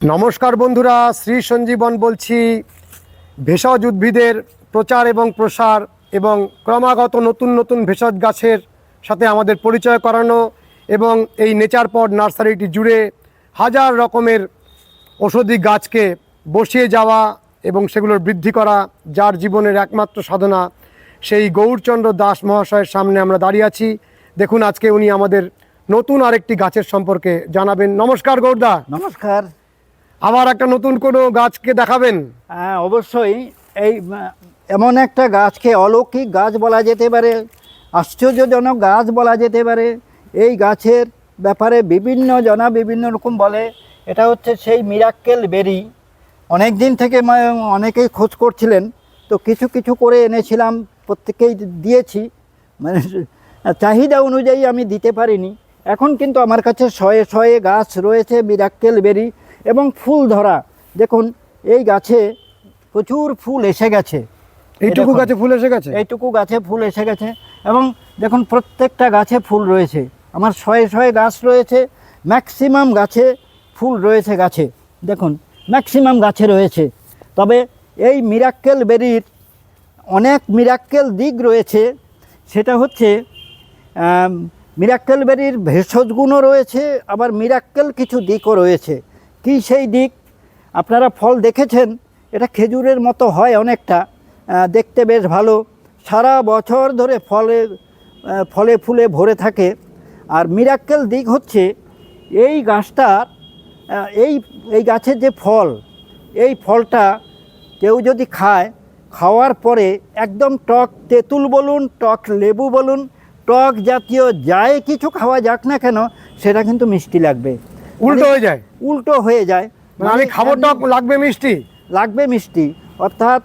নমস্কার বন্ধুরা, শ্রী সঞ্জীবন বলছি। ভেষজ উদ্ভিদের প্রচার এবং প্রসার এবং ক্রমাগত নতুন নতুন ভেষজ গাছের সাথে আমাদের পরিচয় করানো এবং এই নেচার পড নার্সারিটি জুড়ে হাজার রকমের ওষুধি গাছকে বসিয়ে যাওয়া এবং সেগুলোর বৃদ্ধি করা যার জীবনের একমাত্র সাধনা সেই গৌরচন্দ্র দাস মহাশয়ের সামনে আমরা দাঁড়িয়ে আছি। দেখুন, আজকে উনি আমাদের নতুন আরেকটি গাছের সম্পর্কে জানাবেন। নমস্কার গৌরদা। নমস্কার। আবার একটা নতুন কোনো গাছকে দেখাবেন? হ্যাঁ অবশ্যই। এই এমন একটা গাছকে অলৌকিক গাছ বলা যেতে পারে, আশ্চর্যজনক গাছ বলা যেতে পারে। এই গাছের ব্যাপারে বিভিন্ন জনা বিভিন্ন রকম বলে। এটা হচ্ছে সেই মিরাক্কেল বেরি। অনেক দিন থেকে অনেকেই খোঁজ করছিলেন। তো কিছু কিছু করে এনেছিলাম প্রত্যেকেই দিয়েছি। মানে চাহিদা অনুযায়ী আমি দিতে পারিনি। এখন কিন্তু আমার কাছে শয়ে শয়ে গাছ রয়েছে মিরাক্কেল বেরি। এবং ফুল ধরা। দেখুন এই গাছে প্রচুর ফুল এসে গেছে। এইটুকু গাছে ফুল এসে গেছে? এইটুকু গাছে ফুল এসে গেছে এবং দেখুন প্রত্যেকটা গাছে ফুল রয়েছে। আমার শয়ে শয়ে গাছ রয়েছে ম্যাক্সিমাম গাছে ফুল রয়েছে গাছে। দেখুন ম্যাক্সিমাম গাছে রয়েছে। তবে এই মিরাক্কেল বেরির অনেক মিরাক্কেল দিক রয়েছে। সেটা হচ্ছে মিরাক্কেল বেরির ভেষজ গুণও রয়েছে আবার মিরাক্কেল কিছু দিকও রয়েছে। কি সেই দিক? আপনারা ফল দেখেছেন? এটা খেজুরের মতো হয় অনেকটা। দেখতে বেশ ভালো। সারা বছর ধরে ফলে ফলে ফুলে ভরে থাকে। আর মিরাক্কেল দিক হচ্ছে, এই গাছটার এই এই গাছের যে ফল, এই ফলটা কেউ যদি খায়, খাওয়ার পরে একদম টক তেঁতুল বলুন, টক লেবু বলুন, টক জাতীয় যাই কিছু খাওয়া যাক না কেন, সেটা কিন্তু মিষ্টি লাগবে। উল্টো মানে হয়ে যায়। উল্টো হয়ে যায়। মানে আমি খাব টক লাগবে মিষ্টি। লাগবে মিষ্টি। অর্থাৎ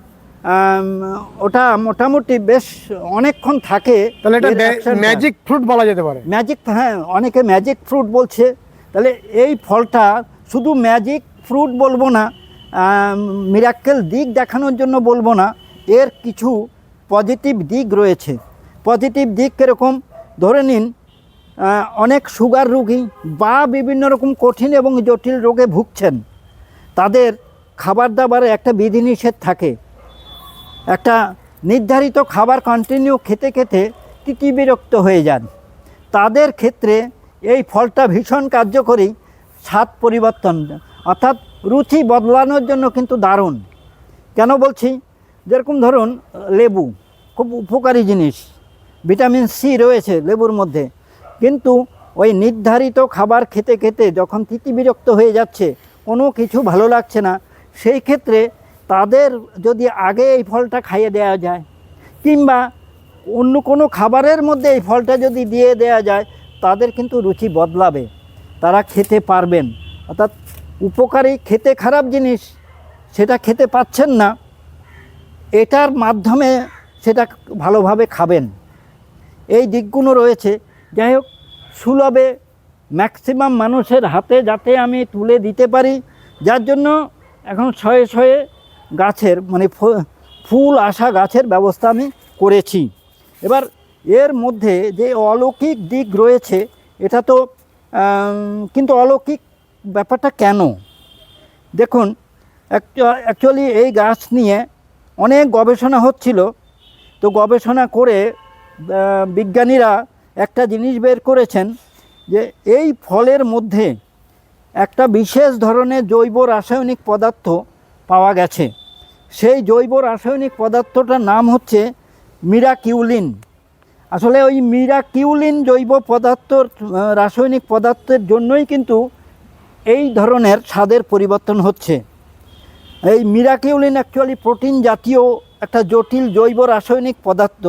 ওটা মোটামুটি বেশ অনেকক্ষণ থাকে। তাহলে এটা। ম্যাজিক ফ্রুট বলা যেতে পারে। ম্যাজিক হ্যাঁ অনেকে ম্যাজিক ফ্রুট বলছে। তাহলে এই ফলটা শুধু ম্যাজিক ফ্রুট বলব না মিরাক্কেল দিক দেখানোর জন্য বলব না। এর কিছু পজিটিভ দিক রয়েছে। পজিটিভ দিক কীরকম? ধরে নিন অনেক সুগার রোগী বা বিভিন্ন রকম কঠিন এবং জটিল রোগে ভুগছেন। তাদের খাবার দাবারে একটা বিধিনিষেধ থাকে। একটা নির্ধারিত খাবার কন্টিনিউ খেতে খেতে তিতি বিরক্ত হয়ে যান। তাদের ক্ষেত্রে এই ফলটা ভীষণ কার্যকরী স্বাদ পরিবর্তন, অর্থাৎ রুচি বদলানোর জন্য কিন্তু দারুণ। কেন বলছি? যেরকম ধরুন লেবু, খুব উপকারী জিনিস। ভিটামিন সি রয়েছে লেবুর মধ্যে। কিন্তু ওই নির্ধারিত খাবার খেতে খেতে যখন তিতি বিরক্ত হয়ে যাচ্ছে, কোনো কিছু ভালো লাগছে না। সেই ক্ষেত্রে তাদের যদি আগে এই ফলটা খাইয়ে দেওয়া যায়, কিংবা অন্য কোনো খাবারের মধ্যে এই ফলটা যদি দিয়ে দেওয়া যায়, তাদের কিন্তু রুচি বদলাবে। তারা খেতে পারবেন। অর্থাৎ উপকারী খেতে খারাপ জিনিস সেটা খেতে পাচ্ছেন না, এটার মাধ্যমে সেটা ভালোভাবে খাবেন। এই দিকগুলো রয়েছে। যাই হোক, সুলভে ম্যাক্সিমাম মানুষের হাতে যাতে আমি তুলে দিতে পারি। যার জন্য এখন শয়ে শয়ে গাছের মানে ফুল আসা গাছের ব্যবস্থা আমি করেছি। এবার এর মধ্যে যে অলৌকিক দিক রয়েছে, এটা তো কিন্তু অলৌকিক ব্যাপারটা কেন? দেখুন অ্যাকচুয়ালি এই গাছ নিয়ে অনেক গবেষণা হচ্ছিল। তো গবেষণা করে বিজ্ঞানীরা একটা জিনিস বের করেছেন যে এই ফলের মধ্যে একটা বিশেষ ধরনের জৈব রাসায়নিক পদার্থ পাওয়া গেছে। সেই জৈব রাসায়নিক পদার্থটার নাম হচ্ছে মিরাকিউলিন। আসলে ওই মিরাকিউলিন জৈব পদার্থ, রাসায়নিক পদার্থের জন্যই কিন্তু এই ধরনের স্বাদের পরিবর্তন হচ্ছে। এই মিরাকিউলিন অ্যাকচুয়ালি প্রোটিন জাতীয় একটা জটিল জৈব রাসায়নিক পদার্থ,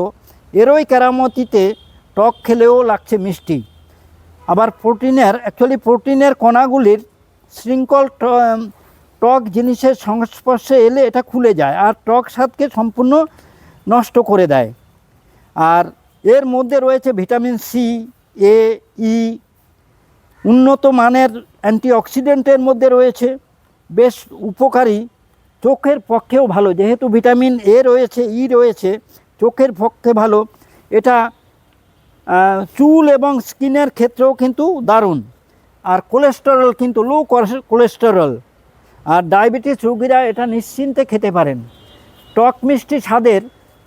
এরই কেরামতিতে টক খেলেও লাগছে মিষ্টি। আবার প্রোটিনের অ্যাকচুয়ালি প্রোটিনের কণাগুলির শৃঙ্খল টক জিনিসের সংস্পর্শে এলে এটা খুলে যায় আর টক স্বাদকে সম্পূর্ণ নষ্ট করে দেয়। আর এর মধ্যে রয়েছে ভিটামিন সি এ ই উন্নত মানের অ্যান্টিঅক্সিডেন্টের মধ্যে রয়েছে। বেশ উপকারী, চোখের পক্ষেও ভালো, যেহেতু ভিটামিন এ রয়েছে ই রয়েছে, চোখের পক্ষে ভালো। এটা চুল এবং স্কিনের ক্ষেত্রেও কিন্তু দারুণ। আর কোলেস্টেরল কিন্তু লো কোলেস্টেরল আর ডায়াবেটিস রোগীরা এটা নিশ্চিন্তে খেতে পারেন। টক মিষ্টি স্বাদের,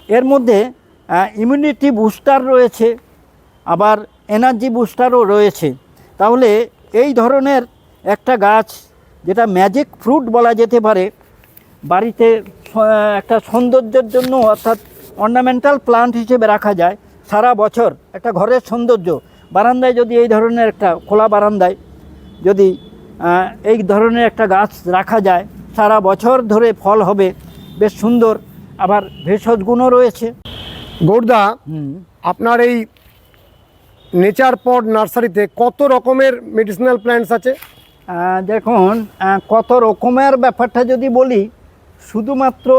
এর মধ্যে ইমিউনিটি বুস্টার রয়েছে, আবার এনার্জি বুস্টারও রয়েছে। তাহলে এই ধরনের একটা গাছ, যেটা ম্যাজিক ফ্রুট বলা যেতে পারে, বাড়িতে একটা সৌন্দর্যের জন্য অর্থাৎ অর্নামেন্টাল প্লান্ট হিসেবে রাখা যায় সারা বছর একটা ঘরের সৌন্দর্য। বারান্দায় যদি এই ধরনের একটা খোলা বারান্দায় যদি এই ধরনের একটা গাছ রাখা যায় সারা বছর ধরে ফল হবে বেশ সুন্দর। আবার ভেষজ গুণও রয়েছে। গৌরদা আপনার এই নেচার পট নার্সারিতে কত রকমের মেডিসিনাল প্ল্যান্টস আছে? দেখুন কত রকমের ব্যাপারটা যদি বলি শুধুমাত্র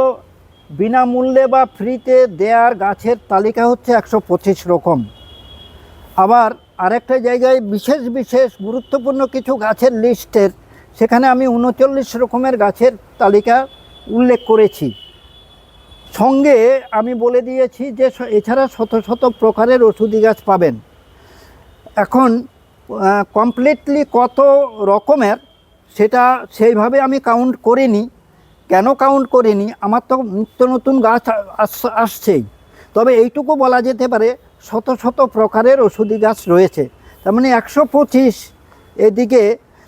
বিনামূল্যে বা ফ্রিতে দেয়ার গাছের তালিকা হচ্ছে একশো পঁচিশ রকম। আবার আরেকটা জায়গায় বিশেষ বিশেষ গুরুত্বপূর্ণ কিছু গাছের লিস্টের, সেখানে আমি উনচল্লিশ রকমের গাছের তালিকা উল্লেখ করেছি। সঙ্গে আমি বলে দিয়েছি যে এছাড়া শত শত প্রকারের ওষুধি গাছ পাবেন। এখন কমপ্লিটলি কত রকমের সেটা সেইভাবে আমি কাউন্ট করিনি। কেন কাউন্ট করিনি? আমার তো নিত্য নতুন গাছ আসছেই। তবে এইটুকু বলা যেতে পারে শত শত প্রকারের ওষুধি গাছ রয়েছে। তার মানে একশো পঁচিশ এদিকে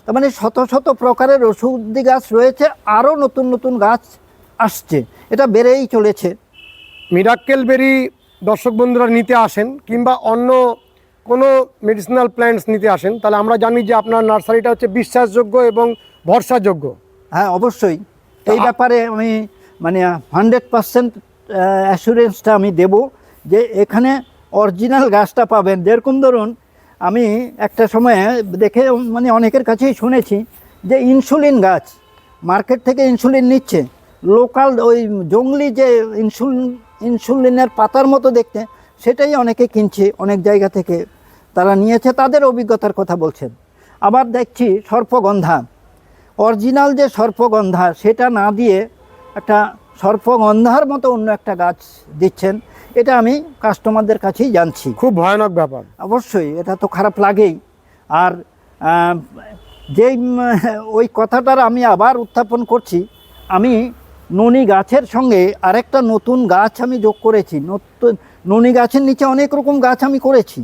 তার মানে শত শত প্রকারের ওষুধি গাছ রয়েছে আরও নতুন নতুন গাছ আসছে। এটা বেড়েই চলেছে। মিরাক্কেল বেরি দর্শক বন্ধুরা নিতে আসেন কিংবা অন্য কোনো মেডিসিনাল প্ল্যান্টস নিতে আসেন তাহলে আমরা জানি যে আপনার নার্সারিটা হচ্ছে বিশ্বাসযোগ্য এবং ভরসাযোগ্য। হ্যাঁ অবশ্যই। এই ব্যাপারে আমি মানে হান্ড্রেড পারসেন্ট অ্যাসুরেন্সটা আমি দেব যে এখানে অরিজিনাল গাছটা পাবেন। যেরকম ধরুন আমি একটা সময়ে দেখে মানে অনেকের কাছেই শুনেছি যে ইনসুলিন গাছ মার্কেট থেকে ইনসুলিন নিচ্ছে। লোকাল ওই জঙ্গলি যে ইনসুলিন ইনসুলিনের পাতার মতো দেখতে সেটাই অনেকে কিনছে অনেক জায়গা থেকে। তারা নিয়েছে তাদের অভিজ্ঞতার কথা বলছেন। আবার দেখছি সর্পগন্ধা। অরিজিনাল যে সর্পগন্ধা সেটা না দিয়ে একটা সর্পগন্ধার মতো অন্য একটা গাছ দিচ্ছেন এটা আমি কাস্টমারদের কাছেই জানছি। খুব ভয়ানক ব্যাপার। অবশ্যই এটা তো খারাপ লাগেই। আর যেই ওই কথাটার আমি আবার উত্থাপন করছি আমি ননি গাছের সঙ্গে আরেকটা নতুন গাছ আমি যোগ করেছি। নতুন ননি গাছের নিচে অনেক রকম গাছ আমি করেছি।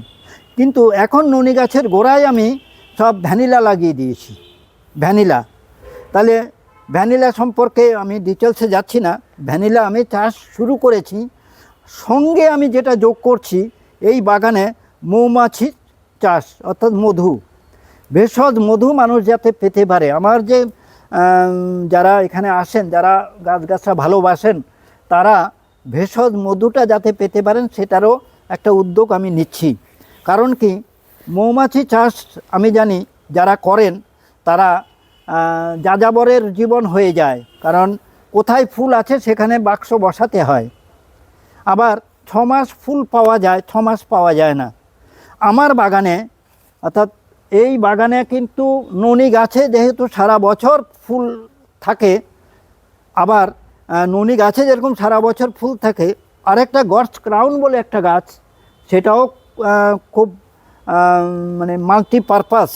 কিন্তু এখন ননি গাছের গোড়ায় আমি সব ভ্যানিলা লাগিয়ে দিয়েছি। ভ্যানিলা। তাহলে ভ্যানিলা সম্পর্কে আমি ডিটেলসে যাচ্ছি না। ভ্যানিলা আমি চাষ শুরু করেছি। সঙ্গে আমি যেটা যোগ করছি, এই বাগানে মৌমাছি চাষ, অর্থাৎ মধু। ভেষজ মধু মানুষ যাতে পেতে পারে। আমার যে যারা এখানে আসেন, যারা গাছগাছরা ভালোবাসেন, তারা ভেষজ মধুটা যাতে পেতে পারেন, সেটারও একটা উদ্যোগ আমি নিচ্ছি। কারণ কি, মৌমাছি চাষ আমি জানি, যারা করেন, তারা যাযাবরের জীবন হয়ে যায়। কারণ কোথায় ফুল আছে সেখানে বাক্স বসাতে হয়। আবার ছ মাস ফুল পাওয়া যায় ছ মাস পাওয়া যায় না। আমার বাগানে, অর্থাৎ এই বাগানে কিন্তু ননি গাছে যেহেতু সারা বছর ফুল থাকে, আবার ননি গাছে যেরকম সারা বছর ফুল থাকে, আরেকটা গডস ক্রাউন বলে একটা গাছ, সেটাও খুব মানে মাল্টিপারপাস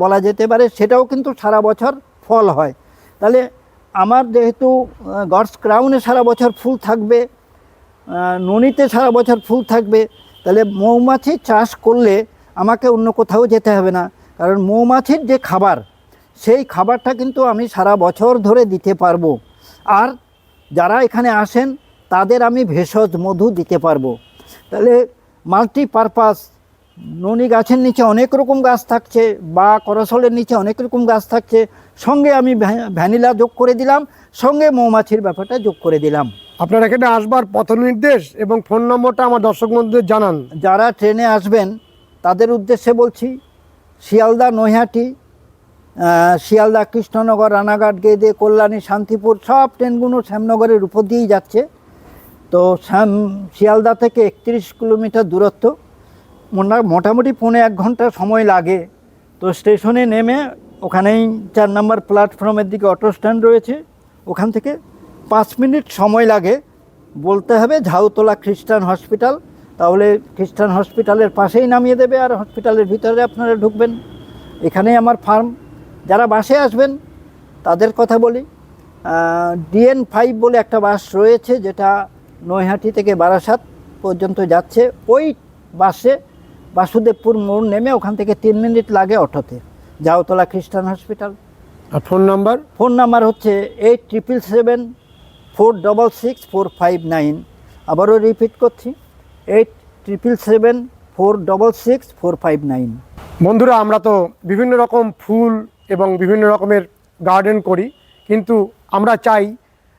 বলা যেতে পারে, সেটাও কিন্তু সারা বছর ফল হয়। তাহলে আমার যেহেতু গডস ক্রাউনে সারা বছর ফুল থাকবে ননিতে সারা বছর ফুল থাকবে, তাহলে মৌমাছি চাষ করলে আমাকে অন্য কোথাও যেতে হবে না। কারণ মৌমাছির যে খাবার, সেই খাবারটা কিন্তু আমি সারা বছর ধরে দিতে পারব। আর যারা এখানে আসেন, তাদের আমি ভেষজ, মধু দিতে পারব। তাহলে মাল্টিপারপাস ননি গাছের নিচে অনেক রকম গাছ থাকছে বা করসলের নিচে অনেক রকম গাছ থাকছে। সঙ্গে আমি ভ্যা- ভ্যানিলা যোগ করে দিলাম সঙ্গে মৌমাছির ব্যাপারটা যোগ করে দিলাম। আপনার এখানে আসবার পথ নির্দেশ এবং ফোন নম্বরটা আমার দর্শক বন্ধুদের জানান। যারা ট্রেনে আসবেন তাদের উদ্দেশ্যে বলছি শিয়ালদা নৈহাটি শিয়ালদা কৃষ্ণনগর রানাঘাট গেদে কল্যাণী শান্তিপুর সব ট্রেনগুলো শ্যামনগরের উপর দিয়েই যাচ্ছে। তো শ্যাম শিয়ালদা থেকে একত্রিশ কিলোমিটার দূরত্ব। মোটামুটি পৌনে এক ঘণ্টা সময় লাগে। তো স্টেশনে নেমে ওখানেই চার নম্বর প্ল্যাটফর্মের দিকে অটো স্ট্যান্ড রয়েছে। ওখান থেকে পাঁচ মিনিট সময় লাগে। বলতে হবে ঝাউতলা খ্রিস্টান হসপিটাল। তাহলে খ্রিস্টান হসপিটালের পাশেই নামিয়ে দেবে আর হসপিটালের ভিতরে আপনারা ঢুকবেন। এখানেই আমার ফার্ম। যারা বাসে আসবেন, তাদের কথা বলি। ডিএন ফাইভ বলে একটা বাস রয়েছে, যেটা নৈহাটি থেকে বারাসাত পর্যন্ত যাচ্ছে। ওই বাসে বাসুদেবপুর মোড় নেমে ওখান থেকে তিন মিনিট লাগে অটোতে। Jaotala Christian hospital. আর ফোন নাম্বার? ফোন নাম্বার হচ্ছে eight triple seven four double six four five nine. আবারও রিপিট করছি eight triple seven four double six four five nine. বন্ধুরা আমরা তো বিভিন্ন রকম ফুল এবং বিভিন্ন রকমের গার্ডেন করি কিন্তু আমরা চাই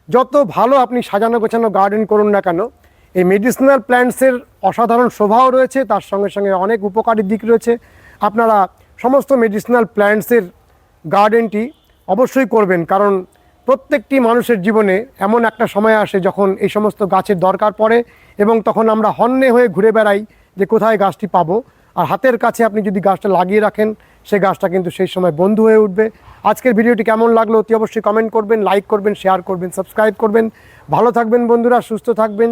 যত ভালো আপনি সাজানো গোছানো গার্ডেন করুন না কেন এই মেডিসিনাল প্ল্যান্টসের অসাধারণ শোভাও রয়েছে, তার সঙ্গে সঙ্গে অনেক উপকারী দিক রয়েছে। আপনারা সমস্ত মেডিসিনাল প্ল্যান্টসের গার্ডেনটি অবশ্যই করবেন, কারণ প্রত্যেকটি মানুষের জীবনে এমন একটা সময় আসে যখন এই সমস্ত গাছের দরকার পড়ে এবং তখন আমরা হন্যে হয়ে ঘুরে বেড়াই যে কোথায় গাছটি পাবো। আর হাতের কাছে আপনি যদি গাছটা লাগিয়ে রাখেন সেই গাছটা কিন্তু সেই সময় বন্ধু হয়ে উঠবে। আজকের ভিডিওটি কেমন লাগল অতি অবশ্যই কমেন্ট করবেন লাইক করবেন শেয়ার করবেন সাবস্ক্রাইব করবেন। ভালো থাকবেন বন্ধুরা, সুস্থ থাকবেন।